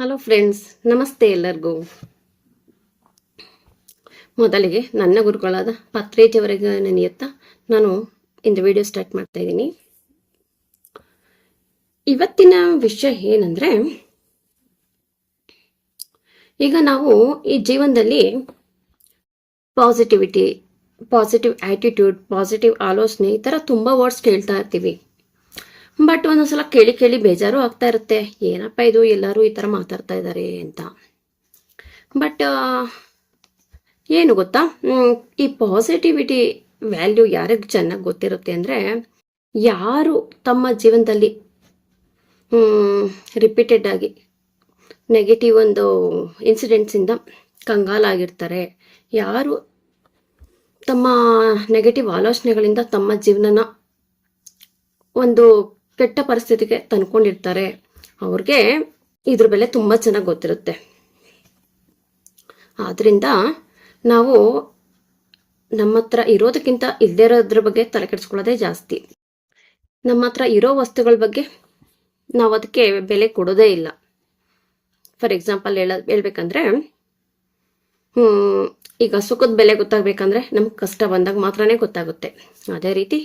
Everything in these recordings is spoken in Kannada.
ಹಲೋ ಫ್ರೆಂಡ್ಸ್ ನಮಸ್ತೆ ಎಲ್ಲರಿಗೂ. ಮೊದಲಿಗೆ ನನ್ನ ಗುರುಗಳಾದ ಪತ್ರೇಜಿಯವರೆಗೆ ನೆನೆಯುತ್ತಾ ನಾನು ಇಂದು ವಿಡಿಯೋ ಸ್ಟಾರ್ಟ್ ಮಾಡ್ತಾ ಇದ್ದೀನಿ. ಇವತ್ತಿನ ವಿಷಯ ಏನಂದ್ರೆ, ಈಗ ನಾವು ಈ ಜೀವನದಲ್ಲಿ ಪಾಸಿಟಿವಿಟಿ ಪಾಸಿಟಿವ್ ಆ್ಯಟಿಟ್ಯೂಡ್ ಪಾಸಿಟಿವ್ ಆಲೋಚನೆ ಈ ಥರ ತುಂಬ ವರ್ಡ್ಸ್ ಕೇಳ್ತಾ ಇರ್ತೀವಿ. ಬಟ್ ಒಂದೊಂದ್ಸಲ ಕೇಳಿ ಕೇಳಿ ಬೇಜಾರು ಆಗ್ತಾ ಇರುತ್ತೆ. ಏನಪ್ಪ ಇದು? ಎಲ್ಲರೂ ಈ ಥರ ಮಾತಾಡ್ತಾ ಇದ್ದಾರೆ ಅಂತ. ಬಟ್ ಏನು ಗೊತ್ತಾ? ಈ ಪಾಸಿಟಿವಿಟಿ ವ್ಯಾಲ್ಯೂ ಯಾರಿಗೆ ಚೆನ್ನಾಗಿ ಗೊತ್ತಿರುತ್ತೆ ಅಂದರೆ ಯಾರು ತಮ್ಮ ಜೀವನದಲ್ಲಿ ರಿಪೀಟೆಡ್ ಆಗಿ ನೆಗೆಟಿವ್ ಒಂದು ಇನ್ಸಿಡೆಂಟ್ಸಿಂದ ಕಂಗಾಲಾಗಿರ್ತಾರೆ ಯಾರು ತಮ್ಮ ನೆಗೆಟಿವ್ ಆಲೋಚನೆಗಳಿಂದ ತಮ್ಮ ಜೀವನನ ಒಂದು ಕೆಟ್ಟ ಪರಿಸ್ಥಿತಿಗೆ ತಂದ್ಕೊಂಡಿರ್ತಾರೆ. ಅವ್ರಿಗೆ ಇದ್ರ ಬೆಲೆ ತುಂಬ ಚೆನ್ನಾಗಿ ಗೊತ್ತಿರುತ್ತೆ. ಆದ್ರಿಂದ ನಾವು ನಮ್ಮ ಹತ್ರ ಇರೋದಕ್ಕಿಂತ ಇಲ್ಲದೇ ಇರೋದ್ರ ಬಗ್ಗೆ ತಲೆ ಕೆಡಿಸ್ಕೊಳ್ಳೋದೇ ಜಾಸ್ತಿ. ನಮ್ಮ ಹತ್ರ ಇರೋ ವಸ್ತುಗಳ ಬಗ್ಗೆ ನಾವು ಅದಕ್ಕೆ ಬೆಲೆ ಕೊಡೋದೇ ಇಲ್ಲ. ಫಾರ್ ಎಕ್ಸಾಂಪಲ್ ಹೇಳ, ಹೇಳ್ಬೇಕಂದ್ರೆ ಈಗ ಸುಖದ ಬೆಲೆ ಗೊತ್ತಾಗಬೇಕಂದ್ರೆ ನಮ್ಗೆ ಕಷ್ಟ ಬಂದಾಗ ಮಾತ್ರನೇ ಗೊತ್ತಾಗುತ್ತೆ. ಅದೇ ರೀತಿ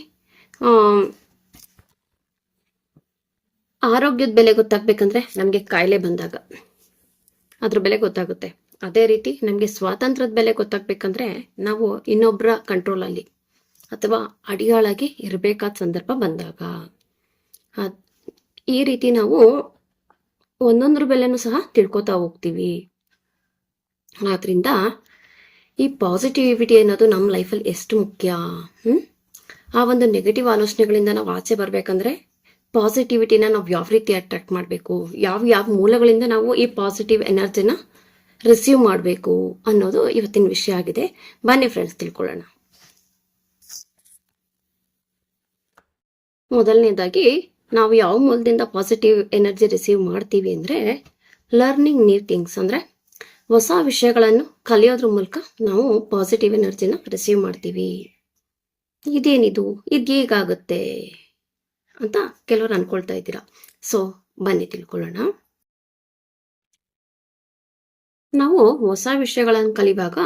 ಆರೋಗ್ಯದ ಬೆಲೆ ಗೊತ್ತಾಗ್ಬೇಕಂದ್ರೆ ನಮಗೆ ಕಾಯಿಲೆ ಬಂದಾಗ. ಅದ್ರ ಬೆಲೆ ಗೊತ್ತಾಗುತ್ತೆ. ಅದೇ ರೀತಿ ನಮಗೆ ಸ್ವಾತಂತ್ರ್ಯದ ಬೆಲೆ ಗೊತ್ತಾಗಬೇಕಂದ್ರೆ ನಾವು ಇನ್ನೊಬ್ಬರ ಕಂಟ್ರೋಲಲ್ಲಿ ಅಥವಾ ಅಡಿಯಾಳಾಗಿ ಇರಬೇಕಾದ ಸಂದರ್ಭ ಬಂದಾಗ. ಈ ರೀತಿ ನಾವು ಒಂದೊಂದ್ರ ಬೆಲೆನೂ ಸಹ ತಿಳ್ಕೊತಾ ಹೋಗ್ತೀವಿ. ಆದ್ರಿಂದ ಈ ಪಾಸಿಟಿವಿಟಿ ಅನ್ನೋದು ನಮ್ಮ ಲೈಫಲ್ಲಿ ಎಷ್ಟು ಮುಖ್ಯ? ಹ್ಮ್? ಆ ಒಂದು ನೆಗೆಟಿವ್ ಆಲೋಚನೆಗಳಿಂದ ನಾವು ಆಚೆ ಬರ್ಬೇಕಂದ್ರೆ ಪಾಸಿಟಿವಿಟಿನ ನಾವು ಯಾವ ರೀತಿ ಅಟ್ರಾಕ್ಟ್ ಮಾಡಬೇಕು? ಯಾವ ಯಾವ ಮೂಲಗಳಿಂದ ನಾವು ಈ ಪಾಸಿಟಿವ್ ಎನರ್ಜಿನ ರಿಸೀವ್ ಮಾಡಬೇಕು ಅನ್ನೋದು ಇವತ್ತಿನ ವಿಷಯ ಆಗಿದೆ. ಬನ್ನಿ ಫ್ರೆಂಡ್ಸ್ ತಿಳ್ಕೊಳ್ಳೋಣ. ಮೊದಲನೇದಾಗಿ, ನಾವು ಯಾವ ಮೂಲದಿಂದ ಪಾಸಿಟಿವ್ ಎನರ್ಜಿ ರಿಸೀವ್ ಮಾಡ್ತೀವಿ ಅಂದರೆ ಲರ್ನಿಂಗ್ ನ್ಯೂ ಥಿಂಗ್ಸ್ ಅಂದರೆ, ಹೊಸ ವಿಷಯಗಳನ್ನು ಕಲಿಯೋದ್ರ ಮೂಲಕ ನಾವು ಪಾಸಿಟಿವ್ ಎನರ್ಜಿನ ರಿಸೀವ್ ಮಾಡ್ತೀವಿ. ಇದೇನಿದು? ಇದು ಹೇಗಾಗುತ್ತೆ? ಅಂತ ಕೆಲವರು ಅನ್ಕೊಳ್ತಾ ಇದ್ದೀರಾ. ಸೊ ಬನ್ನಿ ತಿಳ್ಕೊಳ್ಳೋಣ. ನಾವು ಹೊಸ ವಿಷಯಗಳನ್ನು ಕಲಿವಾಗ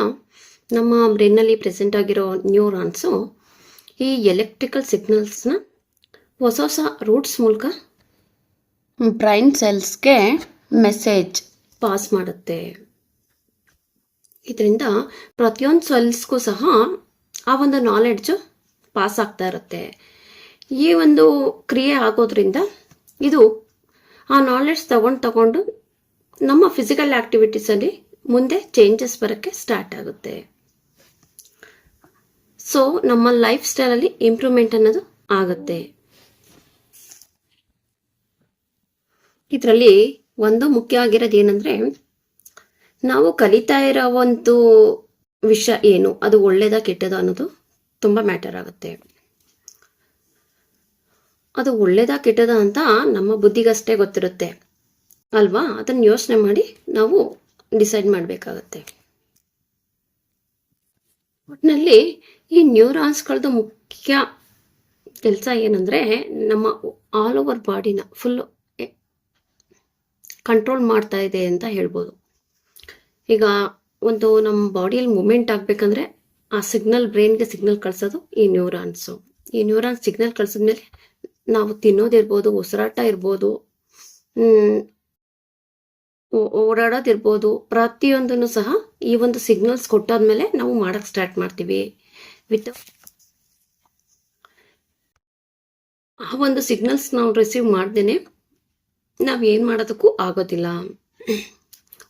ನಮ್ಮ ಬ್ರೈನಲ್ಲಿ ಪ್ರೆಸೆಂಟ್ ಆಗಿರೋ ನ್ಯೂರಾನ್ಸು ಈ ಎಲೆಕ್ಟ್ರಿಕಲ್ ಸಿಗ್ನಲ್ಸ್ನ ಹೊಸ ಹೊಸ ರೂಟ್ಸ್ ಮೂಲಕ ಬ್ರೈನ್ ಸೆಲ್ಸ್ಗೆ ಮೆಸೇಜ್ ಪಾಸ್ ಮಾಡುತ್ತೆ. ಇದರಿಂದ ಪ್ರತಿಯೊಂದು ಸೆಲ್ಸ್ಗೂ ಸಹ ಆ ಒಂದು ನಾಲೆಡ್ಜು ಪಾಸ್ ಆಗ್ತಾ ಇರುತ್ತೆ. ಈ ಒಂದು ಕ್ರಿಯೆ ಆಗೋದ್ರಿಂದ ಇದು ಆ ನಾಲೆಡ್ಜ್ ತಗೊಂಡು ತಗೊಂಡು ನಮ್ಮ ಫಿಸಿಕಲ್ ಆಕ್ಟಿವಿಟೀಸಲ್ಲಿ ಮುಂದೆ ಚೇಂಜಸ್ ಬರೋಕ್ಕೆ ಸ್ಟಾರ್ಟ್ ಆಗುತ್ತೆ. ಸೊ ನಮ್ಮ ಲೈಫ್ ಸ್ಟೈಲಲ್ಲಿ ಇಂಪ್ರೂವ್ಮೆಂಟ್ ಅನ್ನೋದು ಆಗುತ್ತೆ. ಇದರಲ್ಲಿ ಒಂದು ಮುಖ್ಯ ಆಗಿರೋದು ಏನಂದ್ರೆ, ನಾವು ಕಲಿತಾ ಇರೋ ಒಂದು ವಿಷಯ ಏನು? ಅದು ಒಳ್ಳೇದ ಕೆಟ್ಟದ ಅನ್ನೋದು ತುಂಬ ಮ್ಯಾಟರ್ ಆಗುತ್ತೆ. ಅದು ಒಳ್ಳೇದ ಕೆಟ್ಟದ ಅಂತ ನಮ್ಮ ಬುದ್ಧಿಗಷ್ಟೇ ಗೊತ್ತಿರುತ್ತೆ. ಅಲ್ವಾ? ಅದನ್ನು ಯೋಚನೆ ಮಾಡಿ ನಾವು ಡಿಸೈಡ್ ಮಾಡಬೇಕಾಗತ್ತೆ. ಒಟ್ಟಿನಲ್ಲಿ ಈ ನ್ಯೂರಾನ್ಸ್ಗಳದ್ದು ಮುಖ್ಯ ಕೆಲಸ ಏನಂದರೆ ನಮ್ಮ ಆಲ್ ಓವರ್ ಬಾಡಿನ ಫುಲ್ ಕಂಟ್ರೋಲ್ ಮಾಡ್ತಾ ಇದೆ ಅಂತ ಹೇಳ್ಬೋದು. ಈಗ ಒಂದು ನಮ್ಮ ಬಾಡಿಯಲ್ಲಿ ಮೂಮೆಂಟ್ ಆಗಬೇಕಂದ್ರೆ ಆ ಸಿಗ್ನಲ್ ಬ್ರೈನ್ಗೆ ಸಿಗ್ನಲ್ ಕಳಿಸೋದು ಈ ನ್ಯೂರಾನ್ಸು ಈ ನ್ಯೂರಾನ್ಸ್ ಸಿಗ್ನಲ್ ಕಳ್ಸಿದ್ಮೇಲೆ ನಾವು ತಿನ್ನೋದಿರ್ಬೋದು ಉಸಿರಾಟ ಇರ್ಬೋದು ಓಡಾಡೋದಿರ್ಬೋದು, ಪ್ರತಿಯೊಂದನ್ನು ಸಹ ಈ ಒಂದು ಸಿಗ್ನಲ್ಸ್ ಕೊಟ್ಟಾದ್ಮೇಲೆ ನಾವು ಮಾಡೋಕ್ಕೆ ಸ್ಟಾರ್ಟ್ ಮಾಡ್ತೀವಿ. ವಿತ್ ಆ ಒಂದು ಸಿಗ್ನಲ್ಸ್ ನಾವು ರಿಸೀವ್ ಮಾಡ್ದೇನೆ ನಾವು ಏನು ಮಾಡೋದಕ್ಕೂ ಆಗೋದಿಲ್ಲ.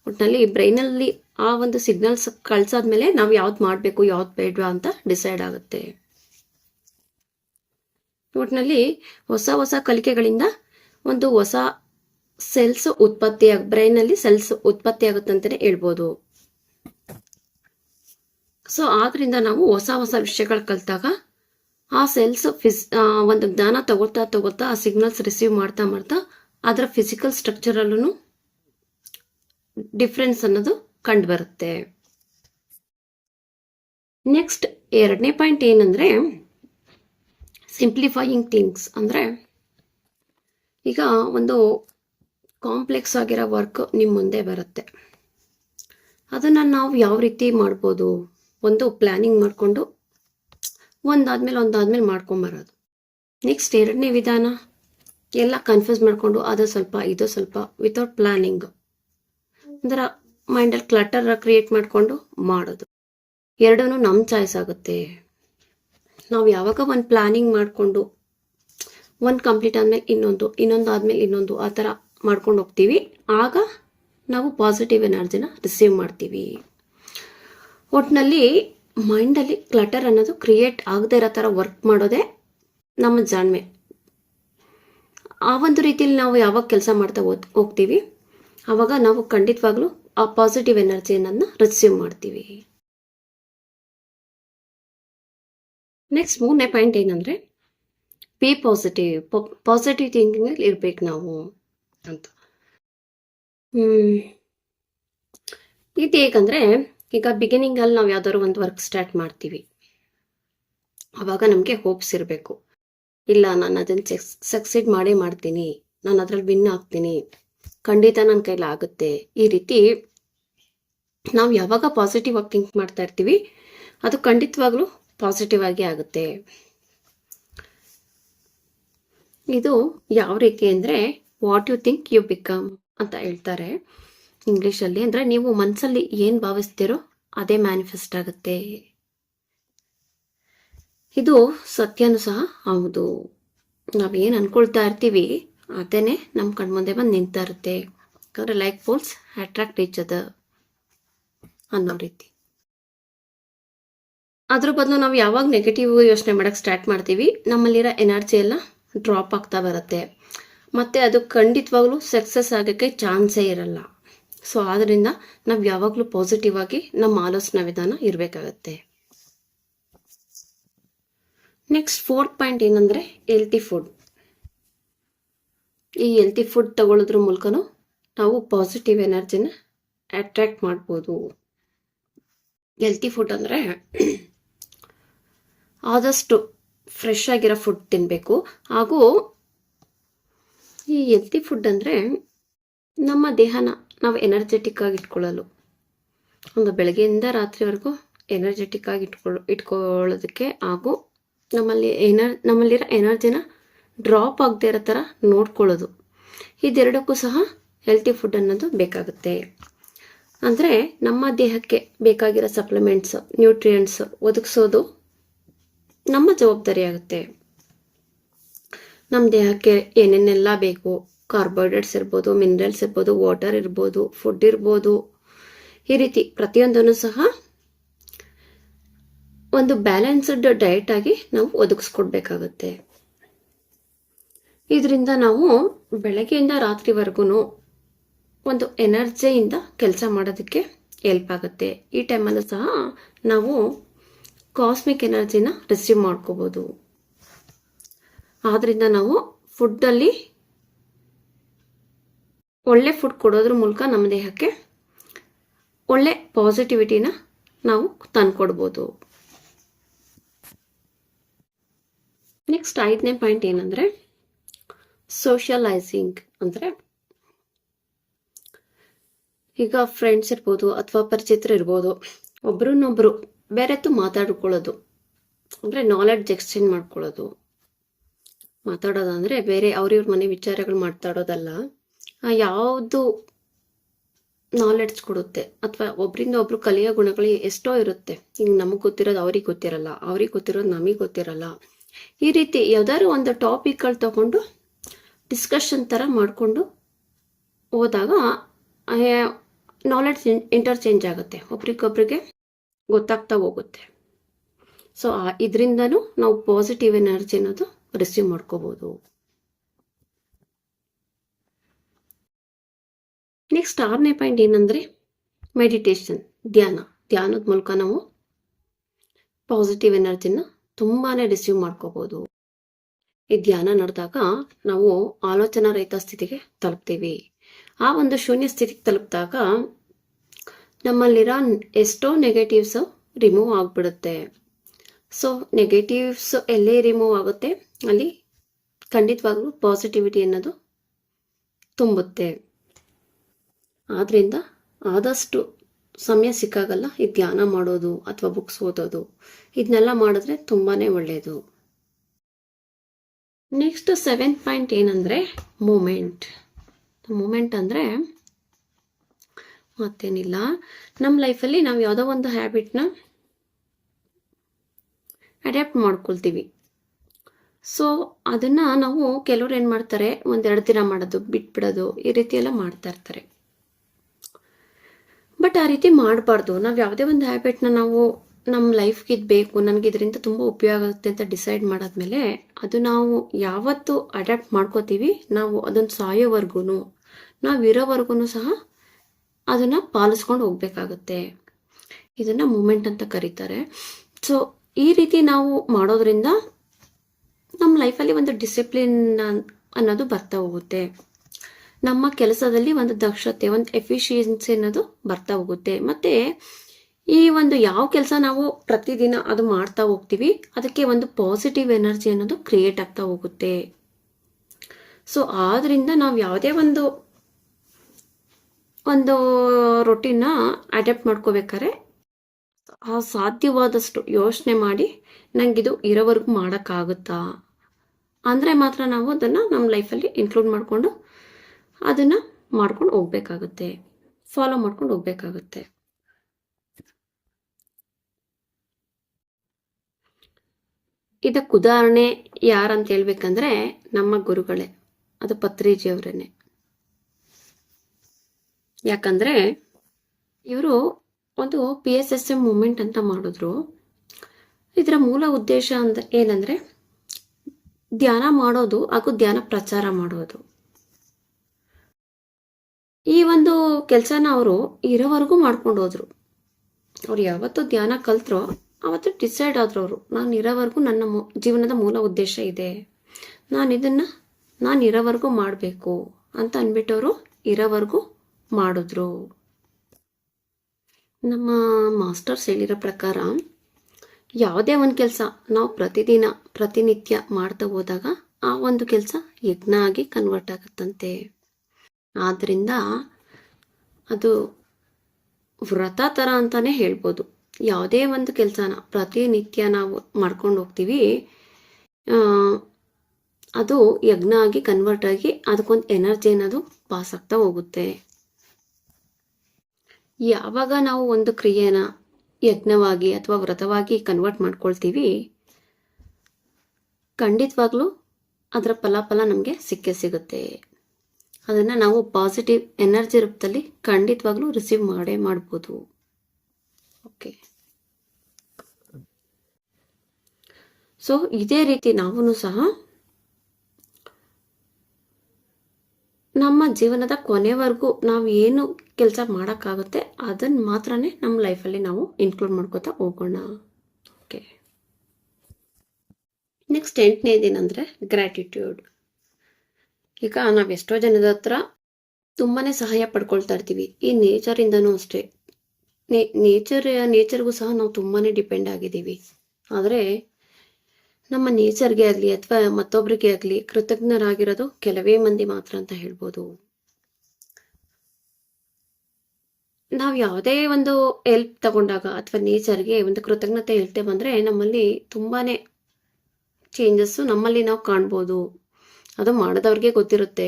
ಒಟ್ಟಿನಲ್ಲಿ ಬ್ರೈನಲ್ಲಿ ಆ ಒಂದು ಸಿಗ್ನಲ್ಸ್ ಕಳ್ಸಾದ್ಮೇಲೆ ನಾವು ಯಾವ್ದು ಮಾಡಬೇಕು, ಯಾವ್ದು ಬೇಡವಾ ಅಂತ ಡಿಸೈಡ್ ಆಗುತ್ತೆ. ಒಟ್ಟಿನಲ್ಲಿ ಹೊಸ ಹೊಸ ಕಲಿಕೆಗಳಿಂದ ಒಂದು ಹೊಸ ಸೆಲ್ಸ್ ಉತ್ಪತ್ತಿ ಬ್ರೈನಲ್ಲಿ ಸೆಲ್ಸ್ ಉತ್ಪತ್ತಿ ಆಗುತ್ತಂತಾನೆ ಹೇಳ್ಬೋದು. ಸೊ ಆದ್ರಿಂದ ನಾವು ಹೊಸ ಹೊಸ ವಿಷಯಗಳು ಕಲಿತಾಗ ಆ ಸೆಲ್ಸ್ ಫಿಸ್ ಒಂದು ಜ್ಞಾನ ತಗೋತಾ ತಗೋತಾ ಆ ಸಿಗ್ನಲ್ಸ್ ರಿಸೀವ್ ಮಾಡ್ತಾ ಮಾಡ್ತಾ ಅದರ ಫಿಸಿಕಲ್ ಸ್ಟ್ರಕ್ಚರಲ್ಲೂ ಡಿಫ್ರೆನ್ಸ್ ಅನ್ನೋದು ಕಂಡು ಬರುತ್ತೆ ನೆಕ್ಸ್ಟ್ ಎರಡನೇ ಪಾಯಿಂಟ್ ಏನಂದ್ರೆ ಸಿಂಪ್ಲಿಫೈಯಿಂಗ್ ಥಿಂಗ್ಸ್ ಅಂದರೆ ಈಗ ಒಂದು ಕಾಂಪ್ಲೆಕ್ಸ್ ಆಗಿರೋ ವರ್ಕ್ ನಿಮ್ಮ ಮುಂದೆ ಬರುತ್ತೆ. ಅದನ್ನು ನಾವು ಯಾವ ರೀತಿ ಮಾಡ್ಬೋದು? ಒಂದು ಪ್ಲ್ಯಾನಿಂಗ್ ಮಾಡಿಕೊಂಡು ಒಂದಾದ್ಮೇಲೆ ಒಂದಾದ್ಮೇಲೆ ಮಾಡ್ಕೊಂಬರೋದು ನೆಕ್ಸ್ಟ್ ಎರಡನೇ ವಿಧಾನ? ಎಲ್ಲ ಕನ್ಫ್ಯೂಸ್ ಮಾಡಿಕೊಂಡು ಅದು ಸ್ವಲ್ಪ, ಇದು ಸ್ವಲ್ಪ ವಿತೌಟ್ ಪ್ಲ್ಯಾನಿಂಗ್ ಅಂದ್ರೆ ಮೈಂಡಲ್ಲಿ ಕ್ಲಟರ್ ಕ್ರಿಯೇಟ್ ಮಾಡಿಕೊಂಡು ಮಾಡೋದು. ಎರಡೂ ನಮ್ಮ ಚಾಯ್ಸ್ ಆಗುತ್ತೆ. ನಾವು ಯಾವಾಗ ಒಂದು ಪ್ಲಾನಿಂಗ್ ಮಾಡಿಕೊಂಡು ಒಂದು ಕಂಪ್ಲೀಟ್ ಆದಮೇಲೆ ಇನ್ನೊಂದು ಇನ್ನೊಂದು ಆದಮೇಲೆ ಇನ್ನೊಂದು ಆ ಥರ ಮಾಡ್ಕೊಂಡು ಹೋಗ್ತೀವಿ. ಆಗ ನಾವು ಪಾಸಿಟಿವ್ ಎನರ್ಜಿನ ರಿಸೀವ್ ಮಾಡ್ತೀವಿ. ಒಟ್ಟಿನಲ್ಲಿ ಮೈಂಡಲ್ಲಿ ಕ್ಲಟರ್ ಅನ್ನೋದು ಕ್ರಿಯೇಟ್ ಆಗದೆ ಇರೋ ಥರ ವರ್ಕ್ ಮಾಡೋದೇ ನಮ್ಮ ಜಾಣ್ಮೆ. ಆ ಒಂದು ರೀತಿಯಲ್ಲಿ ನಾವು ಯಾವಾಗ ಕೆಲಸ ಮಾಡ್ತಾ ಹೋಗ್ತೀವಿ ಆವಾಗ ನಾವು ಖಂಡಿತವಾಗ್ಲೂ ಆ ಪಾಸಿಟಿವ್ ಎನರ್ಜಿಯನ್ನು ರಿಸೀವ್ ಮಾಡ್ತೀವಿ. ನೆಕ್ಸ್ಟ್ ಮೂರನೇ ಪಾಯಿಂಟ್ ಏನಂದ್ರೆ ಬಿ ಪಾಸಿಟಿವ್ ಪಾಸಿಟಿವ್ ಥಿಂಕಿಂಗ್ ಇರ್ಬೇಕು ನಾವು ಅಂತ. ಇದು ಹೇಗಂದರೆ, ಈಗ ಬಿಗಿನಿಂಗ್ ಅಲ್ಲಿ ನಾವು ಯಾವ್ದಾದ್ರು ಒಂದು ವರ್ಕ್ ಸ್ಟಾರ್ಟ್ ಮಾಡ್ತೀವಿ. ಅವಾಗ ನಮಗೆ ಹೋಪ್ಸ್ ಇರಬೇಕು. ಇಲ್ಲ, ನಾನು ಅದನ್ನ ಸಕ್ಸೀಡ್ ಮಾಡೇ ಮಾಡ್ತೀನಿ. ನಾನು ಅದ್ರಲ್ಲಿ ವಿನ್ ಆಗ್ತೀನಿ. ಖಂಡಿತ ನನ್ನ ಕೈಲಿ ಆಗುತ್ತೆ. ಈ ರೀತಿ ನಾವು ಯಾವಾಗ ಪಾಸಿಟಿವ್ ಆಗಿ ಥಿಂಕ್ ಮಾಡ್ತಾ ಇರ್ತೀವಿ, ಅದು ಖಂಡಿತವಾಗ್ಲೂ ಪಾಸಿಟಿವ್ ಆಗಿ ಆಗುತ್ತೆ. ಇದು ಯಾವ ರೀತಿ ಅಂದರೆ what you think you become ಅಂತ ಹೇಳ್ತಾರೆ. ಇಂಗ್ಲೀಷಲ್ಲಿ ಅಂದರೆ, ನೀವು ಮನಸ್ಸಲ್ಲಿ ಏನು ಭಾವಿಸ್ತೀರೋ ಅದೇ ಮ್ಯಾನಿಫೆಸ್ಟ್ ಆಗುತ್ತೆ. ಇದು ಸತ್ಯನೂ ಸಹ ಹೌದು. ನಾವೇನು ಅಂದ್ಕೊಳ್ತಾ ಇರ್ತೀವಿ, ಅದೇನೆ ನಮ್ಮ ಕಣ್ಮುಂದೆ ಬಂದು ನಿಂತಾ ಇರುತ್ತೆ. ಯಾಕಂದ್ರೆ ಲೈಕ್ ಪೋಲ್ಸ್ ಅಟ್ರಾಕ್ಟ್ ಈಚ್ ಅದ ಅನ್ನೋ ರೀತಿ. ಅದ್ರ ಬದಲು ನಾವು ಯಾವಾಗ ನೆಗೆಟಿವ್ ಯೋಚನೆ ಮಾಡೋಕ್ಕೆ ಸ್ಟಾರ್ಟ್ ಮಾಡ್ತೀವಿ, ನಮ್ಮಲ್ಲಿರೋ ಎನರ್ಜಿ ಎಲ್ಲ ಡ್ರಾಪ್ ಆಗ್ತಾ ಬರುತ್ತೆ. ಮತ್ತು ಅದು ಖಂಡಿತವಾಗ್ಲೂ ಸಕ್ಸಸ್ ಆಗೋಕ್ಕೆ ಚಾನ್ಸೇ ಇರಲ್ಲ. ಸೊ ಆದ್ದರಿಂದ ನಾವು ಯಾವಾಗಲೂ ಪಾಸಿಟಿವ್ ಆಗಿ ನಮ್ಮ ಆಲೋಚನಾ ವಿಧಾನ ಇರಬೇಕಾಗತ್ತೆ. ನೆಕ್ಸ್ಟ್ ಫೋರ್ತ್ ಪಾಯಿಂಟ್ ಏನಂದರೆ ಹೆಲ್ತಿ ಫುಡ್ ಈ ಹೆಲ್ತಿ ಫುಡ್ ತಗೊಳ್ಳೋದ್ರ ಮೂಲಕನೂ ನಾವು ಪಾಸಿಟಿವ್ ಎನರ್ಜಿನ ಅಟ್ರ್ಯಾಕ್ಟ್ ಮಾಡ್ಬೋದು. ಹೆಲ್ತಿ ಫುಡ್ ಅಂದರೆ ಆದಷ್ಟು ಫ್ರೆಶ್ ಆಗಿರೋ ಫುಡ್ ತಿನ್ನಬೇಕು ಹಾಗೂ ಈ ಹೆಲ್ತಿ ಫುಡ್ ಅಂದರೆ ನಮ್ಮ ದೇಹನ ನಾವು ಎನರ್ಜೆಟಿಕ್ ಆಗಿ ಇಟ್ಕೊಳ್ಳಲು. ಒಂದು ಬೆಳಗ್ಗೆಯಿಂದ ರಾತ್ರಿವರೆಗೂ ಎನರ್ಜೆಟಿಕ್ ಆಗಿ ಇಟ್ಕೊಳ್ಳೋ, ಇಟ್ಕೊಳ್ಳೋದಕ್ಕೆ ಹಾಗೂ ನಮ್ಮಲ್ಲಿ ಎನರ್ ನಮ್ಮಲ್ಲಿರೋ ಎನರ್ಜಿನ ಡ್ರಾಪ್ ಆಗದೆ ಇರೋ ಥರ ನೋಡ್ಕೊಳ್ಳೋದು. ಇದೆರಡಕ್ಕೂ ಸಹ ಹೆಲ್ತಿ ಫುಡ್ ಅನ್ನೋದು ಬೇಕಾಗುತ್ತೆ. ಅಂದರೆ ನಮ್ಮ ದೇಹಕ್ಕೆ ಬೇಕಾಗಿರೋ ಸಪ್ಲಿಮೆಂಟ್ಸ್ ನ್ಯೂಟ್ರಿಯೆಂಟ್ಸ್ ಒದಗಿಸೋದು ನಮ್ಮ ಜವಾಬ್ದಾರಿ ಆಗುತ್ತೆ. ನಮ್ಮ ದೇಹಕ್ಕೆ ಏನೇನೆಲ್ಲ ಬೇಕು? ಕಾರ್ಬೋಹೈಡ್ರೇಟ್ಸ್ ಇರ್ಬೋದು ಮಿನರಲ್ಸ್ ಇರ್ಬೋದು ವಾಟರ್ ಇರ್ಬೋದು ಫುಡ್ ಇರ್ಬೋದು. ಈ ರೀತಿ ಪ್ರತಿಯೊಂದನ್ನು ಸಹ ಒಂದು ಬ್ಯಾಲೆನ್ಸ್ಡ್ ಡಯಟ್ ಆಗಿ ನಾವು ಒದಗಿಸ್ಕೊಡ್ಬೇಕಾಗುತ್ತೆ. ಇದರಿಂದ ನಾವು ಬೆಳಗ್ಗೆಯಿಂದ ರಾತ್ರಿವರೆಗೂ ಒಂದು ಎನರ್ಜಿಯಿಂದ ಕೆಲಸ ಮಾಡೋದಕ್ಕೆ ಹೆಲ್ಪ್ ಆಗುತ್ತೆ. ಈ ಟೈಮಲ್ಲೂ ಸಹ ನಾವು ಕಾಸ್ಮಿಕ್ ಎನರ್ಜಿನ ರಿಸೀವ್ ಮಾಡ್ಕೋಬೋದು. ಆದ್ರಿಂದ ನಾವು ಫುಡ್ಡಲ್ಲಿ ಒಳ್ಳೆ ಫುಡ್ ಕೊಡೋದ್ರ ಮೂಲಕ ನಮ್ಮ ದೇಹಕ್ಕೆ ಒಳ್ಳೆ ಪಾಸಿಟಿವಿಟಿನ ನಾವು ತಂದುಕೊಡ್ಬೋದು. ನೆಕ್ಸ್ಟ್ ಐದನೇ ಪಾಯಿಂಟ್ ಏನಂದ್ರೆ ಸೋಷಿಯಲೈಸಿಂಗ್ ಅಂದರೆ ಈಗ ಫ್ರೆಂಡ್ಸ್ ಇರ್ಬೋದು ಅಥವಾ ಪರಿಚಿತರು ಇರ್ಬೋದು, ಒಬ್ರನ್ನೊಬ್ರು ಬೇರೆತ್ತು ಮಾತಾಡ್ಕೊಳ್ಳೋದು. ಅಂದರೆ ನಾಲೆಡ್ಜ್ ಎಕ್ಸ್ಚೇಂಜ್ ಮಾಡ್ಕೊಳ್ಳೋದು. ಮಾತಾಡೋದಂದರೆ ಬೇರೆ ಅವ್ರಿವ್ರ ಮನೆ ವಿಚಾರಗಳು ಮಾತಾಡೋದಲ್ಲ ಯಾವುದು ನಾಲೆಡ್ಜ್ ಕೊಡುತ್ತೆ. ಅಥವಾ ಒಬ್ಬರಿಂದ ಒಬ್ರು ಕಲಿಯೋ ಗುಣಗಳು ಎಷ್ಟೋ ಇರುತ್ತೆ. ಈಗ ನಮಗೆ ಗೊತ್ತಿರೋದು ಅವ್ರಿಗೆ ಗೊತ್ತಿರಲ್ಲ, ಅವ್ರಿಗೆ ಗೊತ್ತಿರೋದು ನಮಗೆ ಗೊತ್ತಿರಲ್ಲ. ಈ ರೀತಿ ಯಾವ್ದಾದ್ರು ಒಂದು ಟಾಪಿಕ್ಗಳು ತಗೊಂಡು ಡಿಸ್ಕಷನ್ ಥರ ಮಾಡಿಕೊಂಡು ಹೋದಾಗ ನಾಲೆಡ್ಜ್ ಇಂಟರ್ಚೇಂಜ್ ಆಗುತ್ತೆ. ಒಬ್ರಿಗೊಬ್ರಿಗೆ ಗೊತ್ತಾಗ್ತಾ ಹೋಗುತ್ತೆ. ಸೊ ಇದರಿಂದನೂ ನಾವು ಪಾಸಿಟಿವ್ ಎನರ್ಜಿ ಅನ್ನೋದು ರಿಸೀವ್ ಮಾಡ್ಕೋಬೋದು. ನೆಕ್ಸ್ಟ್ ಆರನೇ ಪಾಯಿಂಟ್ ಏನಂದ್ರೆ ಮೆಡಿಟೇಷನ್ ಧ್ಯಾನ. ಧ್ಯಾನದ ಮೂಲಕ ನಾವು ಪಾಸಿಟಿವ್ ಎನರ್ಜಿನ ತುಂಬಾನೇ ರಿಸೀವ್ ಮಾಡ್ಕೋಬಹುದು ಈ ಧ್ಯಾನ ನಡೆದಾಗ ನಾವು ಆಲೋಚನಾ ರಹಿತ ಸ್ಥಿತಿಗೆ ತಲುಪ್ತೀವಿ. ಆ ಒಂದು ಶೂನ್ಯ ಸ್ಥಿತಿಗೆ ತಲುಪಿದಾಗ ನಮ್ಮಲ್ಲಿರೋ ಎಷ್ಟೋ ನೆಗೆಟಿವ್ಸ್ ರಿಮೂವ್ ಆಗಿಬಿಡುತ್ತೆ. ಸೊ ನೆಗೆಟಿವ್ಸ್ ಎಲ್ಲೇ ರಿಮೂವ್ ಆಗುತ್ತೆ? ಅಲ್ಲಿ ಖಂಡಿತವಾಗ್ಲೂ ಪಾಸಿಟಿವಿಟಿ ಅನ್ನೋದು ತುಂಬುತ್ತೆ. ಆದ್ದರಿಂದ ಆದಷ್ಟು ಸಮಯ ಸಿಕ್ಕಾಗಲ್ಲ ಈ ಧ್ಯಾನ ಮಾಡೋದು ಅಥವಾ ಬುಕ್ಸ್ ಓದೋದು. ಇದನ್ನೆಲ್ಲ ಮಾಡಿದ್ರೆ ತುಂಬಾನೇ ಒಳ್ಳೆಯದು ನೆಕ್ಸ್ಟ್ ಸೆವೆಂತ್ ಪಾಯಿಂಟ್ ಏನಂದ್ರೆ ಮೂಮೆಂಟ್ ಮೂಮೆಂಟ್ ಅಂದರೆ ಮತ್ತೇನಿಲ್ಲ. ನಮ್ಮ ಲೈಫಲ್ಲಿ ನಾವು ಯಾವುದೋ ಒಂದು ಹ್ಯಾಬಿಟ್ನ ಅಡ್ಯಾಪ್ಟ್ ಮಾಡ್ಕೊಳ್ತೀವಿ. ಸೊ, ಅದನ್ನು ನಾವು ಕೆಲವ್ರು ಏನು ಮಾಡ್ತಾರೆ, ಒಂದೆರಡು ದಿನ ಮಾಡೋದು, ಬಿಟ್ಬಿಡೋದು, ಈ ರೀತಿ ಎಲ್ಲ ಮಾಡ್ತಾ ಇರ್ತಾರೆ. ಬಟ್ ಆ ರೀತಿ ಮಾಡಬಾರ್ದು. ನಾವು ಯಾವುದೇ ಒಂದು ಹ್ಯಾಬಿಟ್ನ ನಾವು ನಮ್ಮ ಲೈಫ್ಗೆ ಇದು ಬೇಕು, ನನಗೆ ಇದರಿಂದ ತುಂಬ ಉಪಯೋಗ ಆಗುತ್ತೆ ಅಂತ ಡಿಸೈಡ್ ಮಾಡಾದ್ಮೇಲೆ, ಅದು ನಾವು ಯಾವತ್ತು ಅಡ್ಯಾಪ್ಟ್ ಮಾಡ್ಕೋತೀವಿ. ನಾವು ಅದನ್ನು ಸಾಯೋವರೆಗೂ ನಾವು ಇರೋವರೆಗೂ ಸಹ ಅದನ್ನು ಪಾಲಿಸ್ಕೊಂಡು ಹೋಗ್ಬೇಕಾಗುತ್ತೆ. ಇದನ್ನು ಮೂಮೆಂಟ್ ಅಂತ ಕರೀತಾರೆ. ಸೊ ಈ ರೀತಿ ನಾವು ಮಾಡೋದ್ರಿಂದ ನಮ್ಮ ಲೈಫಲ್ಲಿ ಒಂದು ಡಿಸಿಪ್ಲಿನ್ ಅನ್ನೋದು ಬರ್ತಾ ಹೋಗುತ್ತೆ. ನಮ್ಮ ಕೆಲಸದಲ್ಲಿ ಒಂದು ದಕ್ಷತೆ, ಒಂದು ಎಫಿಷಿಯನ್ಸಿ ಅನ್ನೋದು ಬರ್ತಾ ಹೋಗುತ್ತೆ. ಮತ್ತೆ ಈ ಒಂದು ಯಾವ ಕೆಲಸ ನಾವು ಪ್ರತಿದಿನ ಅದು ಮಾಡ್ತಾ ಹೋಗ್ತೀವಿ, ಅದಕ್ಕೆ ಒಂದು ಪಾಸಿಟಿವ್ ಎನರ್ಜಿ ಅನ್ನೋದು ಕ್ರಿಯೇಟ್ ಆಗ್ತಾ ಹೋಗುತ್ತೆ. ಸೊ ಆದ್ರಿಂದ ನಾವು ಯಾವುದೇ ಒಂದು ಒಂದು ರೊಟ್ಟಿನ ಅಡಾಪ್ಟ್ ಮಾಡ್ಕೋಬೇಕಾದ್ರೆ ಸಾಧ್ಯವಾದಷ್ಟು ಯೋಚನೆ ಮಾಡಿ ನಂಗಿದು ಇರೋವರೆಗೂ ಮಾಡೋಕ್ಕಾಗುತ್ತಾ? ಅಂದರೆ ಮಾತ್ರ ನಾವು ಅದನ್ನು ನಮ್ಮ ಲೈಫಲ್ಲಿ ಇನ್ಕ್ಲೂಡ್ ಮಾಡಿಕೊಂಡು ಅದನ್ನು ಮಾಡ್ಕೊಂಡು ಹೋಗ್ಬೇಕಾಗುತ್ತೆ. ಫಾಲೋ ಮಾಡ್ಕೊಂಡು ಹೋಗ್ಬೇಕಾಗುತ್ತೆ. ಇದಕ್ಕೆ ಉದಾಹರಣೆ ಯಾರಂತ ಹೇಳ್ಬೇಕಂದ್ರೆ ನಮ್ಮ ಗುರುಗಳೇ, ಅದು ಪತ್ರಿಜಿಯವರೇನೆ. ಯಾಕಂದ್ರೆ ಇವರು ಒಂದು P S S M movement ಅಂತ ಮಾಡಿದ್ರು. ಇದರ ಮೂಲ ಉದ್ದೇಶ ಅಂದ ಏನಂದರೆ ಧ್ಯಾನ ಮಾಡೋದು ಹಾಗೂ ಧ್ಯಾನ ಪ್ರಚಾರ ಮಾಡೋದು. ಈ ಒಂದು ಕೆಲಸನ ಅವರು ಇರೋವರೆಗೂ ಮಾಡ್ಕೊಂಡು ಹೋದ್ರು. ಅವ್ರು ಯಾವತ್ತು ಧ್ಯಾನ ಕಲ್ತ್ರೋ ಅವತ್ತು ಡಿಸೈಡ್ ಆದ್ರು ಅವರು, ನಾನು ಇರೋವರೆಗೂ ನನ್ನ ಜೀವನದ ಮೂಲ ಉದ್ದೇಶ ಇದೆ. ನಾನು ಇದನ್ನ, ನಾನು ಇರೋವರೆಗೂ ಮಾಡಬೇಕು ಅಂತ ಅಂದ್ಬಿಟ್ಟವರು ಇರೋವರೆಗೂ ಮಾಡಿದ್ರು. ನಮ್ಮ ಮಾಸ್ಟರ್ಸ್ ಹೇಳಿರೋ ಪ್ರಕಾರ ಯಾವುದೇ ಒಂದು ಕೆಲಸ ನಾವು ಪ್ರತಿದಿನ ಪ್ರತಿನಿತ್ಯ ಮಾಡ್ತಾ ಹೋದಾಗ ಆ ಒಂದು ಕೆಲಸ ಯಜ್ಞ ಆಗಿ ಕನ್ವರ್ಟ್ ಆಗುತ್ತಂತೆ. ಆದ್ದರಿಂದ ಅದು ವ್ರತ ಥರ ಅಂತಲೇ ಹೇಳ್ಬೋದು. ಯಾವುದೇ ಒಂದು ಕೆಲಸನ ಪ್ರತಿನಿತ್ಯ ನಾವು ಮಾಡ್ಕೊಂಡು ಹೋಗ್ತೀವಿ ಅದು ಯಜ್ಞ ಆಗಿ ಕನ್ವರ್ಟ್ ಆಗಿ ಅದಕ್ಕೊಂದು ಎನರ್ಜಿ ಅನ್ನೋದು ಪಾಸ್ ಆಗ್ತಾ ಹೋಗುತ್ತೆ. ಯಾವಾಗ ನಾವು ಒಂದು ಕ್ರಿಯೆನ ಯಜ್ಞವಾಗಿ ಅಥವಾ ವ್ರತವಾಗಿ ಕನ್ವರ್ಟ್ ಮಾಡ್ಕೊಳ್ತೀವಿ. ಖಂಡಿತವಾಗ್ಲೂ ಅದರ ಫಲಾಫಲ ನಮಗೆ ಸಿಕ್ಕೇ ಸಿಗುತ್ತೆ. ಅದನ್ನು ನಾವು ಪಾಸಿಟಿವ್ ಎನರ್ಜಿ ರೂಪದಲ್ಲಿ ಖಂಡಿತವಾಗ್ಲೂ ರಿಸೀವ್ ಮಾಡೇ ಮಾಡ್ಬೋದು. ಓಕೆ ಸೊ ಇದೇ ರೀತಿ ನಾವು ಸಹ ನಮ್ಮ ಜೀವನದ ಕೊನೆವರೆಗೂ ನಾವು ಏನು ಕೆಲಸ ಮಾಡೋಕ್ಕಾಗುತ್ತೆ. ಅದನ್ನು ಮಾತ್ರನೇ ನಮ್ಮ ಲೈಫಲ್ಲಿ ನಾವು ಇನ್ಕ್ಲೂಡ್ ಮಾಡ್ಕೋತಾ ಹೋಗೋಣ. ಓಕೆ ನೆಕ್ಸ್ಟ್ ಎಂಟನೇದೇನಂದರೆ ಗ್ರ್ಯಾಟಿಟ್ಯೂಡ್ ಈಗ ನಾವು ಎಷ್ಟೋ ಜನದ ಹತ್ರ ತುಂಬಾ ಸಹಾಯ ಪಡ್ಕೊಳ್ತಾ ಇರ್ತೀವಿ. ಈ ನೇಚರಿಂದನೂ ಅಷ್ಟೇ. ನೇ ನೇಚರ್ ನೇಚರ್ಗೂ ಸಹ ನಾವು ತುಂಬಾ ಡಿಪೆಂಡ್ ಆಗಿದ್ದೀವಿ. ಆದರೆ ನಮ್ಮ ನೇಚರ್ಗೆ ಆಗಲಿ ಅಥವಾ ಮತ್ತೊಬ್ಬರಿಗೆ ಆಗಲಿ ಕೃತಜ್ಞರಾಗಿರೋದು ಕೆಲವೇ ಮಂದಿ ಮಾತ್ರ ಅಂತ ಹೇಳ್ಬೋದು. ನಾವು ಯಾವುದೇ ಒಂದು ಹೆಲ್ಪ್ ತಗೊಂಡಾಗ ಅಥವಾ ನೇಚರ್ಗೆ ಒಂದು ಕೃತಜ್ಞತೆ ಹೇಳ್ತೇವೆ ಬಂದರೆ ನಮ್ಮಲ್ಲಿ ತುಂಬಾನೇ ಚೇಂಜಸ್ಸು ನಮ್ಮಲ್ಲಿ ನಾವು ಕಾಣ್ಬೋದು. ಅದು ಮಾಡಿದವ್ರಿಗೆ ಗೊತ್ತಿರುತ್ತೆ.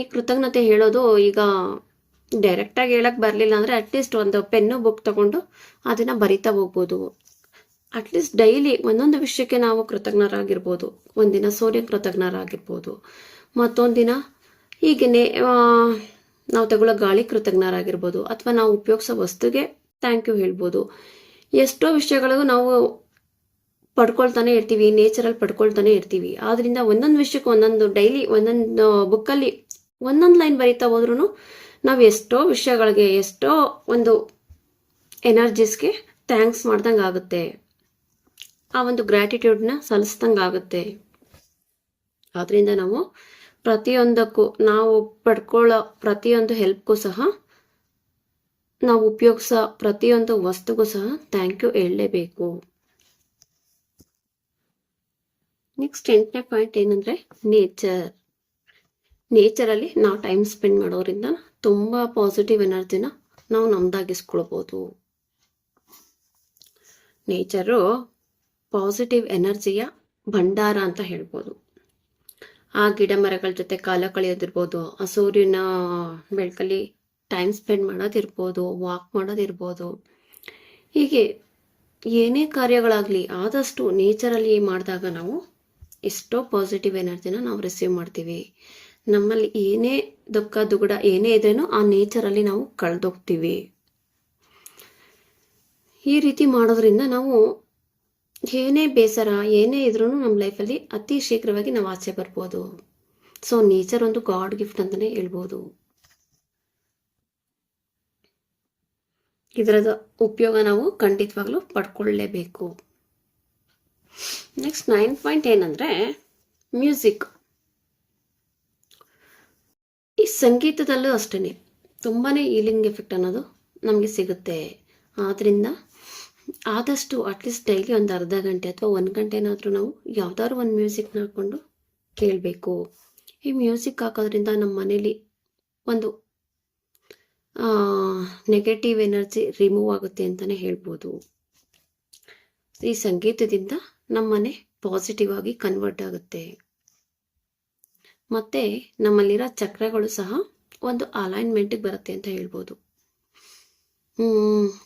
ಈ ಕೃತಜ್ಞತೆ ಹೇಳೋದು ಈಗ ಡೈರೆಕ್ಟಾಗಿ ಹೇಳಕ್ ಬರಲಿಲ್ಲ ಅಂದರೆ ಅಟ್ಲೀಸ್ಟ್ ಒಂದು ಪೆನ್ನು ಬುಕ್ ತಗೊಂಡು ಅದನ್ನು ಬರಿತಾ ಹೋಗ್ಬೋದು. ಅಟ್ಲೀಸ್ಟ್ ಡೈಲಿ ಒಂದೊಂದು ವಿಷಯಕ್ಕೆ ನಾವು ಕೃತಜ್ಞರಾಗಿರ್ಬೋದು. ಒಂದಿನ ಸೂರ್ಯ ಕೃತಜ್ಞರಾಗಿರ್ಬೋದು. ಮತ್ತೊಂದಿನ ಆ, ನಾವು ತಗೊಳ್ಳೋ ಗಾಳಿ ಕೃತಜ್ಞರಾಗಿರ್ಬೋದು ಅಥವಾ ನಾವು ಉಪಯೋಗಿಸೋ ವಸ್ತುಗೆ ಥ್ಯಾಂಕ್ ಯು ಹೇಳ್ಬೋದು. ಎಷ್ಟೋ ವಿಷಯಗಳಿಗೂ ನಾವು ಪಡ್ಕೊಳ್ತಾನೆ ಇರ್ತೀವಿ ನೇಚರಲ್ಲಿ ಪಡ್ಕೊಳ್ತಾನೆ ಇರ್ತೀವಿ. ಆದ್ರಿಂದ ಒಂದೊಂದು ವಿಷಯಕ್ಕೆ ಒಂದೊಂದು ಡೈಲಿ ಒಂದೊಂದು ಬುಕ್ಕಲ್ಲಿ ಒಂದೊಂದು ಲೈನ್ ಬರೀತಾ ಹೋದ್ರೂ ನಾವು ಎಷ್ಟೋ ವಿಷಯಗಳಿಗೆ, ಎಷ್ಟೋ ಒಂದು ಎನರ್ಜೀಸ್ಗೆ ಥ್ಯಾಂಕ್ಸ್ ಮಾಡ್ದಂಗೆ ಆಗುತ್ತೆ. ಆ ಒಂದು ಗ್ರ್ಯಾಟಿಟ್ಯೂಡ್ನ ಸಲ್ಲಿಸ್ದಂಗೆ ಆಗುತ್ತೆ. ಆದ್ರಿಂದ ನಾವು ಪ್ರತಿಯೊಂದಕ್ಕೂ ನಾವು ಪಡ್ಕೊಳ್ಳೋ ಪ್ರತಿಯೊಂದು ಹೆಲ್ಪ್ಗೂ ಸಹ ನಾವು ಉಪಯೋಗಿಸೋ ಪ್ರತಿಯೊಂದು ವಸ್ತುಗೂ ಸಹ ಥ್ಯಾಂಕ್ ಯು ಹೇಳಲೇಬೇಕು. ನೆಕ್ಸ್ಟ್ ಎಂಟನೇ ಪಾಯಿಂಟ್ ಏನಂದರೆ ನೇಚರ್ ನೇಚರಲ್ಲಿ ನಾವು ಟೈಮ್ ಸ್ಪೆಂಡ್ ಮಾಡೋದ್ರಿಂದ ತುಂಬ ಪಾಸಿಟಿವ್ ಎನರ್ಜಿನ ನಾವು ನಮ್ದಾಗಿಸ್ಕೊಳ್ಬೋದು. ನೇಚರು ಪಾಸಿಟಿವ್ ಎನರ್ಜಿಯ ಭಂಡಾರ ಅಂತ ಹೇಳ್ಬೋದು. ಆ ಗಿಡ ಮರಗಳ ಜೊತೆ ಕಾಲ ಕಳೆಯೋದಿರ್ಬೋದು, ಆ ಸೂರ್ಯನ ಬೆಳಕಲ್ಲಿ ಟೈಮ್ ಸ್ಪೆಂಡ್ ಮಾಡೋದಿರ್ಬೋದು ವಾಕ್ ಮಾಡೋದಿರ್ಬೋದು. ಹೀಗೆ ಏನೇ ಕಾರ್ಯಗಳಾಗಲಿ, ಆದಷ್ಟು ನೇಚರಲ್ಲಿ ಮಾಡಿದಾಗ ನಾವು ಎಷ್ಟೋ ಪಾಸಿಟಿವ್ ಎನರ್ಜಿನ ನಾವು ರಿಸೀವ್ ಮಾಡ್ತೀವಿ. ನಮ್ಮಲ್ಲಿ ಏನೇ ದುಃಖ, ದುಗುಡ ಏನೇ ಇದೇನೋ ಆ ನೇಚರಲ್ಲಿ ನಾವು ಕಳೆದೋಗ್ತೀವಿ. ಈ ರೀತಿ ಮಾಡೋದ್ರಿಂದ ನಾವು ಏನೇ ಬೇಸರ, ಏನೇ ಇದ್ರೂ ನಮ್ಮ ಲೈಫಲ್ಲಿ ಅತಿ ಶೀಘ್ರವಾಗಿ ನಾವು ಆಚೆ ಬರ್ಬೋದು. ಸೊ ನೇಚರ್ ಒಂದು ಗಾಡ್ ಗಿಫ್ಟ್ ಅಂತಲೇ ಹೇಳ್ಬೋದು. ಇದರದ ಉಪಯೋಗ ನಾವು ಖಂಡಿತವಾಗ್ಲೂ ಪಡ್ಕೊಳ್ಳೇಬೇಕು. ನೆಕ್ಸ್ಟ್ ನೈನ್ ಪಾಯಿಂಟ್ ಏನಂದರೆ ಮ್ಯೂಸಿಕ್ ಈ ಸಂಗೀತದಲ್ಲೂ ಅಷ್ಟೇ ತುಂಬಾ ಈಲಿಂಗ್ ಎಫೆಕ್ಟ್ ಅನ್ನೋದು ನಮಗೆ ಸಿಗುತ್ತೆ. ಆದ್ರಿಂದ ಆದಷ್ಟು ಅಟ್ಲೀಸ್ಟ್ ಡೈಲಿ ಒಂದು ಅರ್ಧ ಗಂಟೆ ಅಥವಾ ಒಂದು ಗಂಟೆನಾದರೂ ನಾವು ಯಾವ್ದಾದ್ರು ಒಂದು ಮ್ಯೂಸಿಕ್ನ ಹಾಕ್ಕೊಂಡು ಕೇಳಬೇಕು. ಈ ಮ್ಯೂಸಿಕ್ ಹಾಕೋದ್ರಿಂದ ನಮ್ಮ ಮನೇಲಿ ಒಂದು ನೆಗೆಟಿವ್ ಎನರ್ಜಿ ರಿಮೂವ್ ಆಗುತ್ತೆ ಅಂತಲೇ ಹೇಳ್ಬೋದು. ಈ ಸಂಗೀತದಿಂದ ನಮ್ಮ ಮನೆ ಪಾಸಿಟಿವ್ ಆಗಿ ಕನ್ವರ್ಟ್ ಆಗುತ್ತೆ. ಮತ್ತೆ ನಮ್ಮಲ್ಲಿರೋ ಚಕ್ರಗಳು ಸಹ ಒಂದು ಅಲೈನ್ಮೆಂಟಿಗೆ ಬರುತ್ತೆ ಅಂತ ಹೇಳ್ಬೋದು.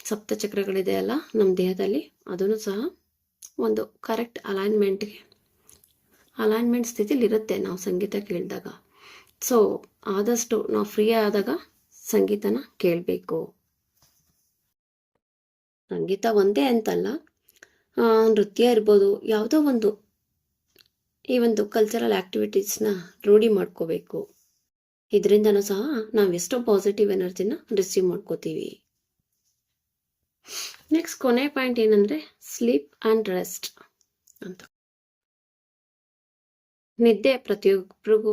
ಸಪ್ತ ಚಕ್ರಗಳಿದೆ ಅಲ್ಲ ನಮ್ಮ ದೇಹದಲ್ಲಿ. ಅದನ್ನು ಸಹ ಒಂದು ಕರೆಕ್ಟ್ ಅಲೈನ್ಮೆಂಟ್ಗೆ ಅಲೈನ್ಮೆಂಟ್ ಸ್ಥಿತಿಲಿ ಇರುತ್ತೆ ನಾವು ಸಂಗೀತ ಕೇಳಿದಾಗ. ಸೊ ಆದಷ್ಟು ನಾವು ಫ್ರೀ ಆದಾಗ ಸಂಗೀತನ ಕೇಳಬೇಕು. ಸಂಗೀತ ಒಂದೇ ಅಂತಲ್ಲ ನೃತ್ಯ ಇರ್ಬೋದು, ಯಾವುದೋ ಒಂದು, ಈ ಒಂದು ಕಲ್ಚರಲ್ ಆಕ್ಟಿವಿಟೀಸ್ನ ರೂಢಿ ಮಾಡ್ಕೋಬೇಕು. ಇದರಿಂದನೂ ಸಹ ನಾವು ಎಷ್ಟೋ ಪಾಸಿಟಿವ್ ಎನರ್ಜಿನ ರಿಸೀವ್ ಮಾಡ್ಕೋತೀವಿ. ನೆಕ್ಸ್ಟ್ ಕೊನೆ ಪಾಯಿಂಟ್ ಏನಂದ್ರೆ ಸ್ಲೀಪ್ ಆ್ಯಂಡ್ ರೆಸ್ಟ್ ಅಂತ. ನಿದ್ದೆ ಪ್ರತಿಯೊಬ್ಬರಿಗೂ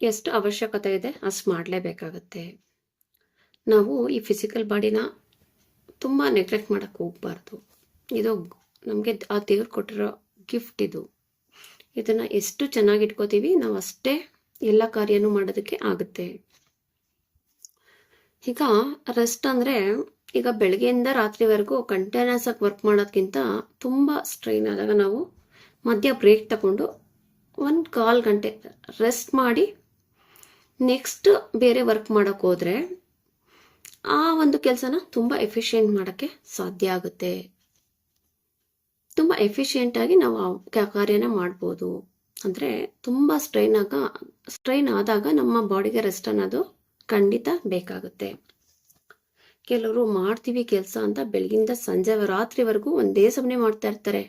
ಎಷ್ಟು ಅವಶ್ಯಕತೆ ಇದೆ ಅಷ್ಟು ಮಾಡಲೇಬೇಕಾಗತ್ತೆ. ನಾವು ಈ ಫಿಸಿಕಲ್ ಬಾಡಿನ ತುಂಬ ನೆಗ್ಲೆಕ್ಟ್ ಮಾಡೋಕ್ಕೆ ಹೋಗ್ಬಾರ್ದು. ಇದು ನಮಗೆ ಆ ದೇವ್ರು ಕೊಟ್ಟಿರೋ ಗಿಫ್ಟ್ ಇದು. ಇದನ್ನು ಎಷ್ಟು ಚೆನ್ನಾಗಿ ಇಟ್ಕೋತೀವಿ ನಾವು ಅಷ್ಟೇ ಎಲ್ಲ ಕಾರ್ಯನೂ ಮಾಡೋದಕ್ಕೆ ಆಗುತ್ತೆ. ಈಗ ರೆಸ್ಟ್ ಅಂದರೆ ಈಗ ಬೆಳಗ್ಗೆಯಿಂದ ರಾತ್ರಿವರೆಗೂ ಕಂಟಿನ್ಯೂಸ್ ಆಗಿ ವರ್ಕ್ ಮಾಡೋದಕ್ಕಿಂತ ತುಂಬ ಸ್ಟ್ರೈನ್ ಆದಾಗ ನಾವು ಮಧ್ಯ ಬ್ರೇಕ್ ತಗೊಂಡು ಒಂದು ಕಾಲು ಗಂಟೆ ರೆಸ್ಟ್ ಮಾಡಿ ನೆಕ್ಸ್ಟ್ ಬೇರೆ ವರ್ಕ್ ಮಾಡೋಕ್ಕೆ ಹೋದರೆ ಆ ಒಂದು ಕೆಲಸನ ತುಂಬ ಎಫಿಷಿಯೆಂಟ್ ಮಾಡೋಕ್ಕೆ ಸಾಧ್ಯ ಆಗುತ್ತೆ. ತುಂಬ ಎಫಿಷಿಯೆಂಟಾಗಿ ನಾವು ಆ ಕಾರ್ಯನ ಮಾಡ್ಬೋದು. ಅಂದರೆ ತುಂಬ ಸ್ಟ್ರೈನ್ ಆಗ ಸ್ಟ್ರೈನ್ ಆದಾಗ ನಮ್ಮ ಬಾಡಿಗೆ ರೆಸ್ಟ್ ಅನ್ನೋದು ಖಂಡಿತ ಬೇಕಾಗುತ್ತೆ. ಕೆಲವರು ಮಾಡ್ತೀವಿ ಕೆಲಸ ಅಂತ ಬೆಳಗಿಂದ ಸಂಜೆ ರಾತ್ರಿವರೆಗೂ ಒಂದೇ ಸಮನೆ ಮಾಡ್ತಾ ಇರ್ತಾರೆ.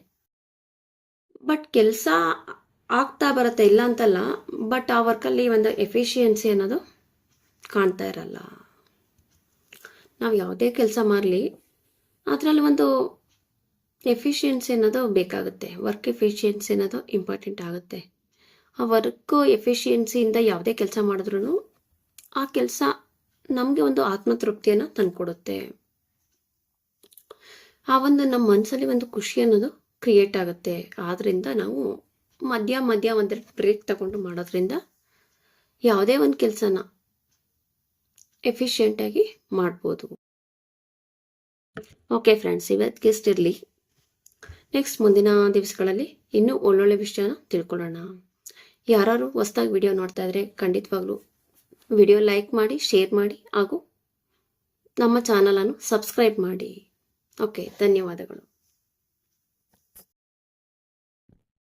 ಬಟ್ ಕೆಲಸ ಆಗ್ತಾ ಬರುತ್ತೆ ಇಲ್ಲ ಅಂತಲ್ಲ, ಬಟ್ ಆ ವರ್ಕಲ್ಲಿ ಒಂದು ಎಫಿಷಿಯನ್ಸಿ ಅನ್ನೋದು ಕಾಣ್ತಾ ಇರಲ್ಲ. ನಾವು ಯಾವುದೇ ಕೆಲಸ ಮಾಡಲಿ, ಅದರಲ್ಲಿ ಒಂದು ಎಫಿಷಿಯನ್ಸಿ ಅನ್ನೋದು ಬೇಕಾಗುತ್ತೆ. ವರ್ಕ್ ಎಫಿಷಿಯನ್ಸಿ ಅನ್ನೋದು ಇಂಪಾರ್ಟೆಂಟ್ ಆಗುತ್ತೆ. ಆ ವರ್ಕ್ ಎಫಿಷಿಯನ್ಸಿಯಿಂದ ಯಾವುದೇ ಕೆಲಸ ಮಾಡಿದ್ರೂ ಆ ಕೆಲಸ ನಮಗೆ ಒಂದು ಆತ್ಮತೃಪ್ತಿಯನ್ನು ತಂದುಕೊಡುತ್ತೆ. ಆ ಒಂದು ನಮ್ಮ ಮನಸ್ಸಲ್ಲಿ ಒಂದು ಖುಷಿ ಅನ್ನೋದು ಕ್ರಿಯೇಟ್ ಆಗುತ್ತೆ. ಆದ್ರಿಂದ ನಾವು ಮಧ್ಯ ಮಧ್ಯ ಒಂದು ಬ್ರೇಕ್ ತಗೊಂಡು ಮಾಡೋದ್ರಿಂದ ಯಾವುದೇ ಒಂದು ಕೆಲಸನ ಎಫಿಷಿಯೆಂಟಾಗಿ ಮಾಡ್ಬೋದು. ಓಕೆ ಫ್ರೆಂಡ್ಸ್ ಇವತ್ತಿಗೆ ಇರಲಿ. ನೆಕ್ಸ್ಟ್ ಮುಂದಿನ ದಿವಸಗಳಲ್ಲಿ ಇನ್ನೂ ಒಳ್ಳೊಳ್ಳೆ ವಿಷಯನ ತಿಳ್ಕೊಳ್ಳೋಣ. ಯಾರು ಹೊಸ್ದಾಗಿ ವಿಡಿಯೋ ನೋಡ್ತಾ ಇದ್ರೆ ಖಂಡಿತವಾಗ್ಲೂ ವಿಡಿಯೋ ಲೈಕ್ ಮಾಡಿ ಶೇರ್ ಮಾಡಿ ಹಾಗೂ ನಮ್ಮ ಚಾನಲನ್ನು ಸಬ್ಸ್ಕ್ರೈಬ್ ಮಾಡಿ. ಓಕೆ ಧನ್ಯವಾದಗಳು.